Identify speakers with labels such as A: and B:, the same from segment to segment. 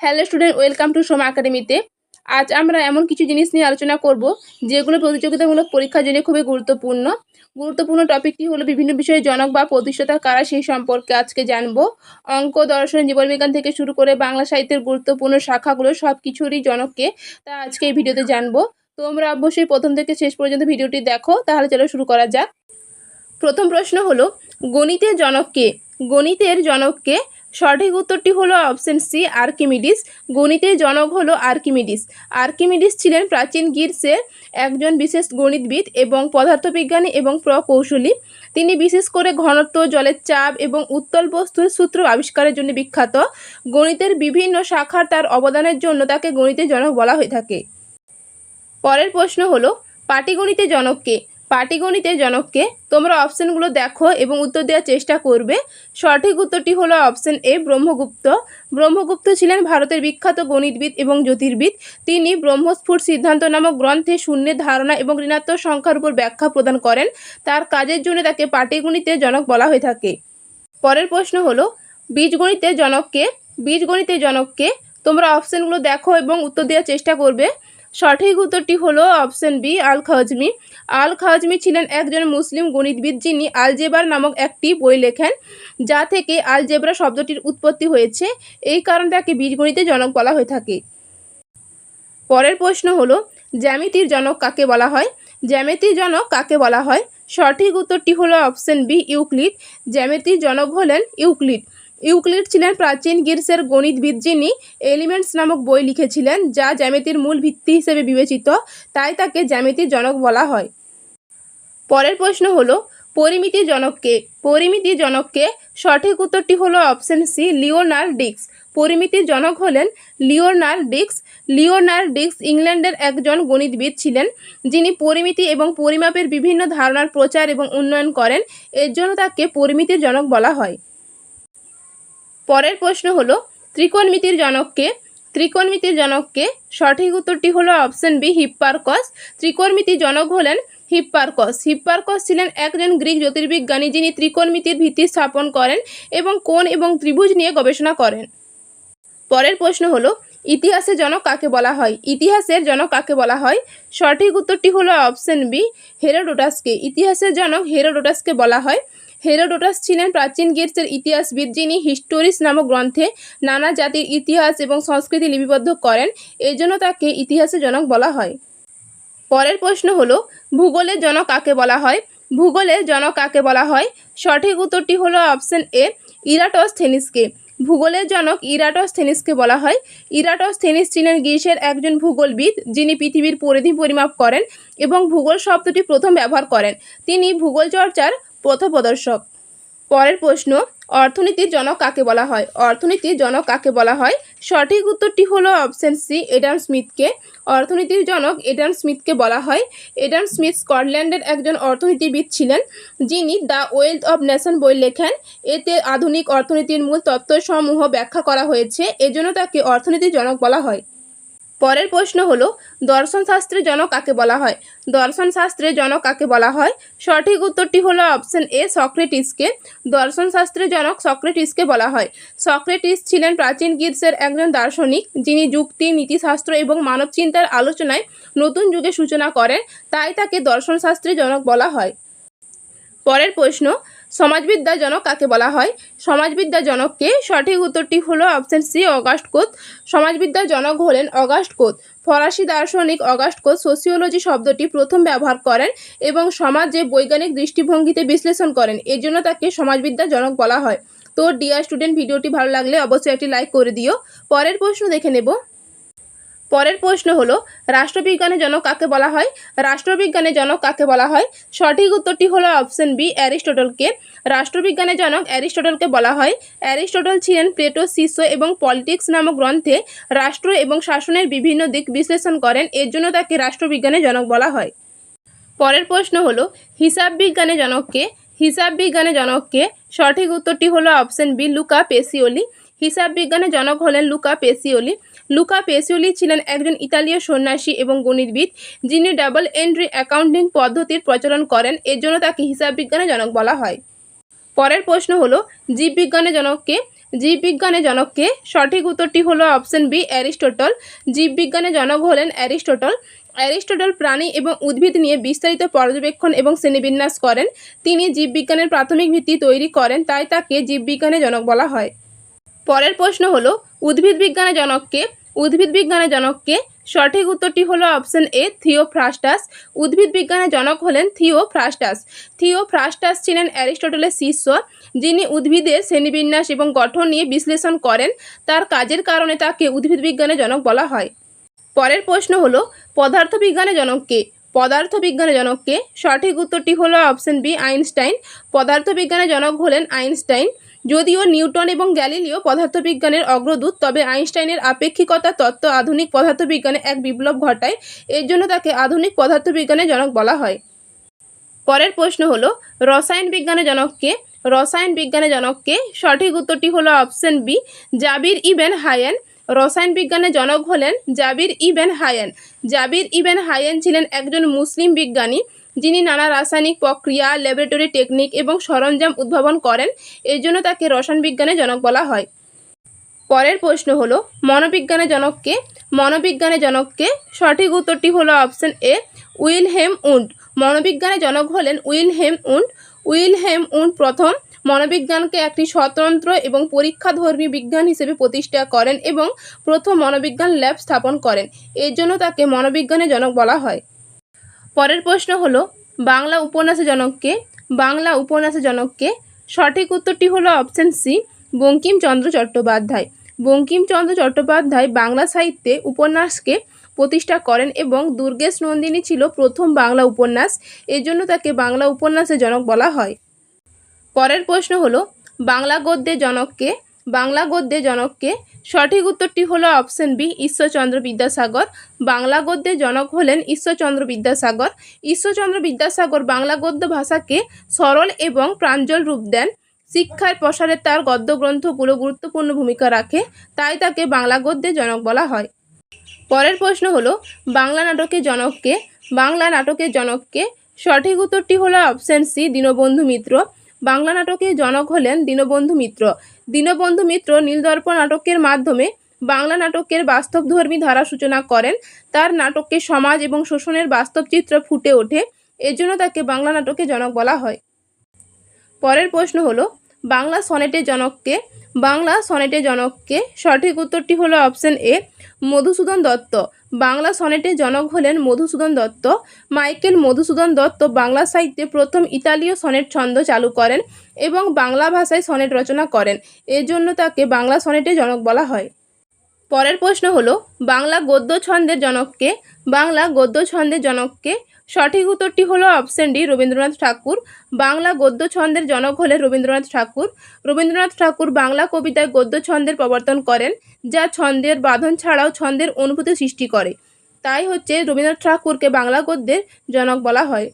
A: Hello student welcome to Soma একাডেমিতে আজ আমরা এমন কিছু জিনিস নিয়ে আলোচনা করব, যেগুলো প্রতিযোগিতামূলক পরীক্ষার জন্য খুবই গুরুত্বপূর্ণ। গুরুত্বপূর্ণ টপিকটি হলো বিভিন্ন বিষয়ে জনক বা প্রতিষ্ঠাতা কারা সেই সম্পর্কে আজকে জানব। অঙ্ক, দর্শন, জীবনবিজ্ঞান থেকে শুরু করে বাংলা সাহিত্যের গুরুত্বপূর্ণ শাখাগুলো সব কিছুরই জনককে তা আজকে এই ভিডিওতে জানব। তোমরা অবশ্যই প্রথম থেকে শেষ পর্যন্ত ভিডিওটি দেখো, তাহলে চলো শুরু করা যাক। প্রথম প্রশ্ন হলো, গণিতের জনককে গণিতের জনককে সঠিক উত্তরটি হলো অপশন সি, আর্কিমিডিস। গণিতের জনক হলো আর্কিমিডিস। আর্কিমিডিস ছিলেন প্রাচীন গ্রীসের একজন বিশেষ গণিতবিদ এবং পদার্থবিজ্ঞানী এবং প্রকৌশলী। তিনি বিশেষ করে ঘনত্ব, জলের চাপ এবং উত্তল বস্তুর সূত্র আবিষ্কারের জন্য বিখ্যাত। গণিতের বিভিন্ন শাখার তার অবদানের জন্য তাকে গণিতের জনক বলা হয়ে থাকে। পরের প্রশ্ন হলো পাটিগণিতের জনককে পাটিগণিতের জনককে তোমরা অপশনগুলো দেখো এবং উত্তর দেওয়ার চেষ্টা করবে। সঠিক উত্তরটি হলো অপশন এ, ব্রহ্মগুপ্ত। ব্রহ্মগুপ্ত ছিলেন ভারতের বিখ্যাত গণিতবিদ এবং জ্যোতির্বিদ। তিনি ব্রহ্মস্ফুট সিদ্ধান্ত নামক গ্রন্থে শূন্যের ধারণা এবং ঋণাত্মক সংখ্যার উপর ব্যাখ্যা প্রদান করেন। তার কাজের জন্য তাকে পাটিগণিতের জনক বলা হয়ে থাকে। পরের প্রশ্ন হলো, বীজগণিতের জনককে বীজগণিতের জনককে তোমরা অপশনগুলো দেখো এবং উত্তর দেওয়ার চেষ্টা করবে। সঠিক উত্তরটি হলো অপশন বি আল খাজমি আল খাজমি ছিলেন একজন মুসলিম গণিতবিদ যিনি আলজেবার নামক একটি বই লেখেন, যা থেকে আলজেব্রা শব্দটির উৎপত্তি হয়েছে। এই কারণে তাকে বীজগণিতের জনক বলা হয়ে থাকে। পরের প্রশ্ন হলো, জ্যামিতির জনক কাকে বলা হয়? জ্যামিতির জনক কাকে বলা হয়? সঠিক উত্তরটি হলো অপশন বি, ইউক্লিড। জ্যামিতির জনক হলেন ইউক্লিড। ইউক্লিড ছিলেন প্রাচীন গ্রীসের গণিতবিদ যিনি এলিমেন্টস নামক বই লিখেছিলেন, যা জ্যামিতির মূল ভিত্তি হিসেবে বিবেচিত। তাই তাকে জ্যামিতির জনক বলা হয়। পরের প্রশ্ন হলো পরিমিতির জনককে পরিমিতির জনককে সঠিক উত্তরটি হলো অপশন সি লিওনার ডিক্স। পরিমিতি জনক হলেন লিওনার ডিক্স। লিওনার ডিক্স ইংল্যান্ডের একজন গণিতবিদ ছিলেন, যিনি পরিমিতি এবং পরিমাপের বিভিন্ন ধারণার প্রচার এবং উন্নয়ন করেন। এর জন্য তাকে পরিমিতির জনক বলা হয়। পরের প্রশ্ন হলো, ত্রিকোণমিতির জনককে ত্রিকোণমিতির জনককে সঠিক উত্তরটি হলো অপশন বি, হিপ্পারকস। ত্রিকোণমিতির জনক হলেন হিপ্পারকস। হিপ্পারকস ছিলেন একজন গ্রিক জ্যোতির্বিজ্ঞানী যিনি ত্রিকোণমিতির ভিত্তি স্থাপন করেন এবং কোণ এবং ত্রিভুজ নিয়ে গবেষণা করেন। পরের প্রশ্ন হলো, ইতিহাসের জনক কাকে বলা হয়? ইতিহাসের জনক কাকে বলা হয়? সঠিক উত্তরটি হলো অপশন বি, হেরোডোটাসকে। ইতিহাসের জনক হেরোডোটাসকে বলা হয়। হেরোডোটাস ছিলেন প্রাচীন গ্রিসের ইতিহাসবিদ যিনি হিস্টোরিস নামক গ্রন্থে নানা জাতির ইতিহাস এবং সংস্কৃতি লিপিবদ্ধ করেন এই জন্য তাকে ইতিহাসের জনক বলা হয়। পরের প্রশ্ন হলো, ভূগোলের জনক কাকে বলা হয়? ভূগোলের জনক কাকে বলা হয়? সঠিক উত্তরটি হলো অপশন এ ইরাটস থেনিসকে ভূগোলের জনক ইরাটস থেনিসকে বলা হয়। ইরাটস থেনিস ছিলেন গ্রিসের একজন ভূগোলবিদ যিনি পৃথিবীর পরিধি পরিমাপ করেন এবং ভূগোল শব্দটি প্রথম ব্যবহার করেন। তিনি ভূগোল চর্চার পথপ্রদর্শক পরের প্রশ্ন অর্থনীতির জনক কাকে বলা হয়? অর্থনীতির জনক কাকে বলা হয়? সঠিক উত্তরটি হলো অপশন সি, এডাম স্মিথকে। অর্থনীতির জনক এডাম স্মিথকে বলা হয়। এডাম স্মিথ স্কটল্যান্ডের একজন অর্থনীতিবিদ ছিলেন, যিনি দ্য ওয়েলথ অব নেশন বই লেখেন। এতে আধুনিক অর্থনীতির মূল তত্ত্বসমূহ ব্যাখ্যা করা হয়েছে। এজন্য তাকে অর্থনীতির জনক বলা হয়। পরের প্রশ্ন হলো, দর্শন শাস্ত্রের জনক কাকে বলা হয়? দর্শন শাস্ত্রের জনক কাকে বলা হয়? সঠিক উত্তরটি হলো অপশন এ, সক্রেটিসকে। দর্শন শাস্ত্রের জনক সক্রেটিসকে বলা হয়। সক্রেটিস ছিলেন প্রাচীন গ্রিসের একজন দার্শনিক, যিনি যুক্তি, নীতিশাস্ত্র এবং মানব চিন্তার আলোচনায় নতুন যুগে সূচনা করেন, তাই তাকে দর্শন শাস্ত্রের জনক বলা হয়। পরের প্রশ্ন সমাজবিদ্যার জনক কাকে বলা হয়? সমাজবিদ্যার জনককে সঠিক উত্তরটি হলো অপশন সি, অগাস্ট কোত সমাজবিদ্যার জনক হলেন অগাস্ট কোত ফরাসি দার্শনিক অগাস্ট কোত সোসিওলজি শব্দটি প্রথম ব্যবহার করেন এবং সমাজে বৈজ্ঞানিক দৃষ্টিভঙ্গিতে বিশ্লেষণ করেন। এর জন্য তাকে সমাজবিদ্যার জনক বলা হয়। তো ডিয়ার স্টুডেন্ট ভিডিওটি ভালো লাগলে অবশ্যই একটি লাইক করে দিও। পরের প্রশ্ন দেখে নেব। পরের প্রশ্ন হলো রাষ্ট্রবিজ্ঞানের জনক কাকে বলা হয়? রাষ্ট্রবিজ্ঞানের জনক কাকে বলা হয়? সঠিক উত্তরটি হলো অপশন বি, অ্যারিস্টটলকে। রাষ্ট্রবিজ্ঞানের জনক অ্যারিস্টটলকে বলা হয়। অ্যারিস্টটল ছিলেন প্লেটো শিষ্য এবং পলিটিক্স নামক গ্রন্থে রাষ্ট্র এবং শাসনের বিভিন্ন দিক বিশ্লেষণ করেন, এর জন্য তাকে রাষ্ট্রবিজ্ঞানের জনক বলা হয়। পরের প্রশ্ন হলো হিসাব বিজ্ঞানের জনককে হিসাব বিজ্ঞানের জনককে সঠিক উত্তরটি হলো অপশন বি, লুকা পেসিওলি হিসাব বিজ্ঞানের জনক হলেন লুকা পেসিওলি লুকা পেসিওলি ছিলেন একজন ইতালীয় সন্ন্যাসী এবং গণিতবিদ, যিনি ডাবল এন্ট্রি অ্যাকাউন্টিং পদ্ধতির প্রচলন করেন। এর জন্য তাকে হিসাব বিজ্ঞানের জনক বলা হয়। পরের প্রশ্ন হলো জীববিজ্ঞানের জনককে জীববিজ্ঞানের জনককে সঠিক উত্তরটি হলো অপশন বি, অ্যারিস্টটল। জীববিজ্ঞানের জনক হলেন অ্যারিস্টটল। অ্যারিস্টটল প্রাণী এবং উদ্ভিদ নিয়ে বিস্তারিত পর্যবেক্ষণ এবং শ্রেণীবিন্যাস করেন। তিনি জীববিজ্ঞানের প্রাথমিক ভিত্তি তৈরি করেন, তাই তাকে জীববিজ্ঞানের জনক বলা হয়। পরের প্রশ্ন হলো উদ্ভিদ বিজ্ঞানের জনককে উদ্ভিদ বিজ্ঞানের জনককে সঠিক উত্তরটি হলো অপশন এ থিওফ্রাস্টাস উদ্ভিদ বিজ্ঞানের জনক হলেন থিওফ্রাস্টাস থিওফ্রাস্টাস ছিলেন অ্যারিস্টটলের শিষ্য, যিনি উদ্ভিদের শ্রেণীবিন্যাস এবং গঠন নিয়ে বিশ্লেষণ করেন। তার কাজের কারণে তাকে উদ্ভিদ বিজ্ঞানের জনক বলা হয়। পরের প্রশ্ন হলো পদার্থবিজ্ঞানের জনককে পদার্থবিজ্ঞানের জনককে সঠিক উত্তরটি হলো অপশন বি আইনস্টাইন। পদার্থবিজ্ঞানের জনক হলেন আইনস্টাইন। যদিও নিউটন এবং গ্যালিলিও পদার্থবিজ্ঞানের অগ্রদূত, তবে আইনস্টাইনের আপেক্ষিকতা, তত্ত্ব, আধুনিক পদার্থবিজ্ঞানে এক বিপ্লব ঘটায়, এর জন্য তাকে আধুনিক পদার্থবিজ্ঞানের জনক বলা হয়। পরের প্রশ্ন হলো, রসায়ন বিজ্ঞানের জনককে, রসায়ন বিজ্ঞানের জনককে সঠিক উত্তরটি হলো অপশন বি, জাবির ইবেন হায়েন। রসায়ন বিজ্ঞানের জনক হলেন জাবির ইবেন হায়েন। জাবির ইবেন হায়েন ছিলেন একজন মুসলিম বিজ্ঞানী। যিনি নানা রাসায়নিক প্রক্রিয়া ল্যাবরেটরি টেকনিক এবং সরঞ্জাম উদ্ভাবন করেন, এর জন্য তাকে রসায়ন বিজ্ঞানের জনক বলা হয়। পরের প্রশ্ন হলো, মনোবিজ্ঞানের জনককে মনোবিজ্ঞানের জনককে সঠিক উত্তরটি হলো অপশন এ, উইলহেম উন্ড। মনোবিজ্ঞানের জনক হলেন উইলহেম উন্ড। উইলহেম উন্ড প্রথম মনোবিজ্ঞানকে একটি স্বতন্ত্র এবং পরীক্ষাধর্মী বিজ্ঞান হিসেবে প্রতিষ্ঠা করেন এবং প্রথম মনোবিজ্ঞান ল্যাব স্থাপন করেন। এর জন্য তাকে মনোবিজ্ঞানের জনক বলা হয়। পরের প্রশ্ন হলো, বাংলা উপন্যাসের জনককে, বাংলা উপন্যাসের জনককে সঠিক উত্তরটি হলো অপশন সি বঙ্কিমচন্দ্র চট্টোপাধ্যায়। বঙ্কিমচন্দ্র চট্টোপাধ্যায় বাংলা সাহিত্যে উপন্যাসকে প্রতিষ্ঠা করেন এবং দুর্গেশ নন্দিনী ছিল প্রথম বাংলা উপন্যাস, এর জন্য তাকে বাংলা উপন্যাসের জনক বলা হয়। পরের প্রশ্ন হলো, বাংলা গদ্যের জনককে বাংলা গদ্যে জনককে। সঠিক উত্তরটি হলো অপশন বি, ঈশ্বরচন্দ্র বিদ্যাসাগর। বাংলা গদ্যে জনক হলেন ঈশ্বরচন্দ্র বিদ্যাসাগর। ঈশ্বরচন্দ্র বিদ্যাসাগর বাংলা গদ্য ভাষাকে সরল এবং প্রাঞ্জল রূপ দেন। শিক্ষার প্রসারে তার গদ্যগ্রন্থগুলো গুরুত্বপূর্ণ ভূমিকা রাখে, তাই তাকে বাংলা গদ্যে জনক বলা হয়। পরের প্রশ্ন হলো, বাংলা নাটকের জনককে, বাংলা নাটকের জনককে। সঠিক উত্তরটি হলো অপশন সি, দীনবন্ধু মিত্র। বাংলা নাটকের জনক হলেন দীনবন্ধু মিত্র। দীনবন্ধু মিত্র নীলদর্প নাটকের মাধ্যমে বাংলা নাটকের বাস্তবধর্মী ধারা সূচনা করেন। তার নাটকে সমাজ এবং শোষণের বাস্তব চিত্র ফুটে ওঠে। এজন্য তাকে বাংলা নাটকে জনক বলা হয়। পরের প্রশ্ন হলো, বাংলা সনেটের জনককে, বাংলা সনেটের জনককে সঠিক উত্তরটি হলো অপশন এ, মধুসূদন দত্ত। বাংলা সনেটের জনক হলেন মধুসূদন দত্ত। মাইকেল মধুসূদন দত্ত বাংলা সাহিত্যে প্রথম ইতালীয় সনেট ছন্দ চালু করেন এবং বাংলা ভাষায় সনেট রচনা করেন। এজন্য জন্য তাকে বাংলা সনেটের জনক বলা হয়। পরের প্রশ্ন হলো, বাংলা গদ্য ছন্দের জনককে, বাংলা গদ্য ছন্দের জনককে সঠিক উত্তরটি হলো অপশন ডি রবীন্দ্রনাথ ঠাকুর। বাংলা গদ্য ছন্দের জনক হলেন রবীন্দ্রনাথ ঠাকুর। রবীন্দ্রনাথ ঠাকুর বাংলা কবিতায় গদ্য ছন্দের প্রবর্তন করেন, যা ছন্দের বাঁধন ছাড়াও ছন্দের অনুভূতি সৃষ্টি করে। তাই হচ্ছে রবীন্দ্রনাথ ঠাকুরকে বাংলা গদ্যের জনক বলা হয়।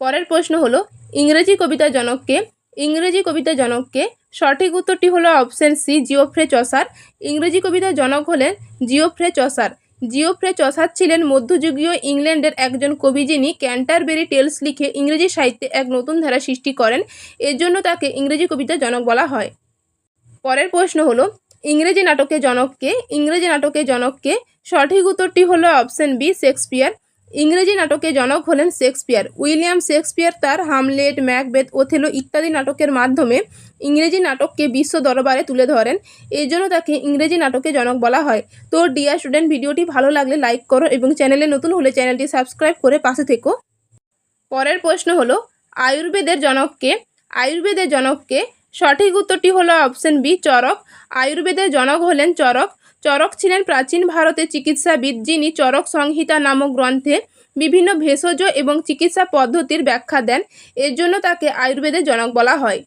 A: পরের প্রশ্ন হলো, ইংরেজি কবিতা জনককে, ইংরেজি কবিতা জনককে সঠিক উত্তরটি হলো অপশন সি জিওফ্রে চসার ইংরেজি কবিতা জনক হলেন জিওফ্রে চসার জিওফ্রে চসাদ ছিলেন মধ্যযুগীয় ইংল্যান্ডের একজন কবি যিনি ক্যান্টারবেরি টেলস লিখে ইংরেজি সাহিত্যে এক নতুন ধারা সৃষ্টি করেন। এর জন্য তাকে ইংরেজি কবিতা জনক বলা হয়। পরের প্রশ্ন হলো, ইংরেজি নাটকে জনককে, ইংরেজি নাটকে জনককে সঠিক উত্তরটি হলো অপশন বি, শেক্সপিয়ার। ইংরেজি নাটকে জনক হলেন শেক্সপিয়ার। উইলিয়াম শেক্সপিয়ার তার হামলেট, ম্যাকবেথ, ওথেলো ইত্যাদি নাটকের মাধ্যমে ইংরেজি নাটককে বিশ্ব দরবারে তুলে ধরেন। এই জন্য তাকে ইংরেজি নাটকের জনক বলা হয়। তো ডিয়ার স্টুডেন্ট ভিডিওটি ভালো লাগলে লাইক করো এবং চ্যানেলে নতুন হলে চ্যানেলটি সাবস্ক্রাইব করে পাশে থেকো। পরের প্রশ্ন হলো, আয়ুর্বেদের জনককে আয়ুর্বেদের জনককে সঠিক উত্তরটি হলো অপশন বি চরক। আয়ুর্বেদের জনক হলেন চরক। চরক ছিলেন প্রাচীন ভারতের চিকিৎসাবিদ যিনি চরক সংহিতা নামক গ্রন্থে বিভিন্ন ভেষজ এবং চিকিৎসা পদ্ধতির ব্যাখ্যা দেন। এর জন্য তাকে আয়ুর্বেদের জনক বলা হয়।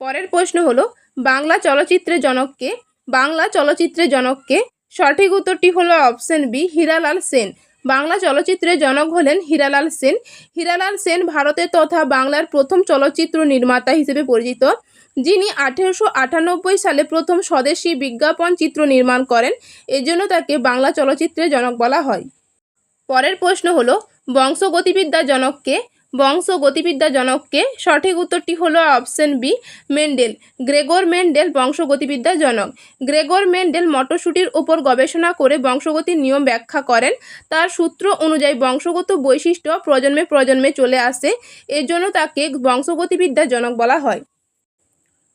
A: পরের প্রশ্ন হলো, বাংলা চলচ্চিত্রের জনককে, বাংলা চলচ্চিত্রের জনককে সঠিক উত্তরটি হলো অপশন বি, হীরালাল সেন। বাংলা চলচ্চিত্রের জনক হলেন হীরালাল সেন। হীরালাল সেন ভারতের তথা বাংলার প্রথম চলচ্চিত্র নির্মাতা হিসেবে পরিচিত। যিনি আঠেরোশো আটানব্বই সালে প্রথম স্বদেশী বিজ্ঞাপন চিত্র নির্মাণ করেন, এজন্য তাকে বাংলা চলচ্চিত্রের জনক বলা হয়। পরের প্রশ্ন হলো বংশগতিবিদ্যার জনককে বংশ গতিবিদ্যা জনককে সঠিক উত্তরটি হলো option B, Mendel. Gregor Mendel বংশগতিবিদ্যা জনক। গ্রেগর মেন্ডেল মটরশুঁটির উপর গবেষণা করে বংশগতির নিয়ম ব্যাখ্যা করেন। তার সূত্র অনুযায়ী বংশগত বৈশিষ্ট্য প্রজন্মে প্রজন্মে চলে আসে এর জন্য তাকে বংশগতিবিদ্যা জনক বলা হয়।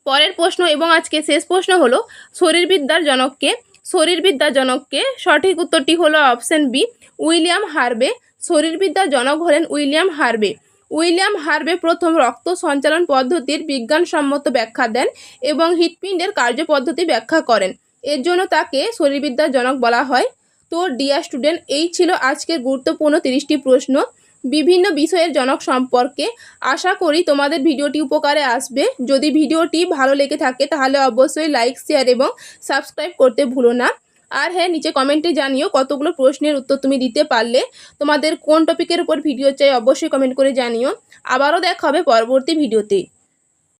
A: পরের প্রশ্ন এবং আজকে শেষ প্রশ্ন হলো, শরীরবিদ্যার জনককে শরীরবিদ্যার জনককে সঠিক উত্তরটি হলো অপশন বি উইলিয়াম হার্বে। শরীরবিদ্যার জনক হলেন উইলিয়াম হার্বে। উইলিয়াম হার্বে প্রথম রক্ত সঞ্চালন পদ্ধতির বিজ্ঞানসম্মত ব্যাখ্যা দেন এবং হৃৎপিণ্ডের কার্যপদ্ধতি ব্যাখ্যা করেন। এর জন্য তাকে শরীরবিদ্যার জনক বলা হয়। তো ডিয়ার স্টুডেন্ট এই ছিল আজকের গুরুত্বপূর্ণ তিরিশটি প্রশ্ন। বিভিন্ন বিষয়ের জনক সম্পর্কে। আশা করি তোমাদের ভিডিওটি উপকারে আসবে। যদি ভিডিওটি ভালো লেগে থাকে, তাহলে অবশ্যই লাইক শেয়ার এবং সাবস্ক্রাইব করতে ভুলো না। আর হ্যাঁ নিচে কমেন্টে জানিও কতগুলো প্রশ্নের উত্তর তুমি দিতে পারলে। তোমাদের কোন টপিকের উপর ভিডিও চাই অবশ্যই কমেন্ট করে জানিও। আবারও দেখা হবে পরবর্তী ভিডিওতে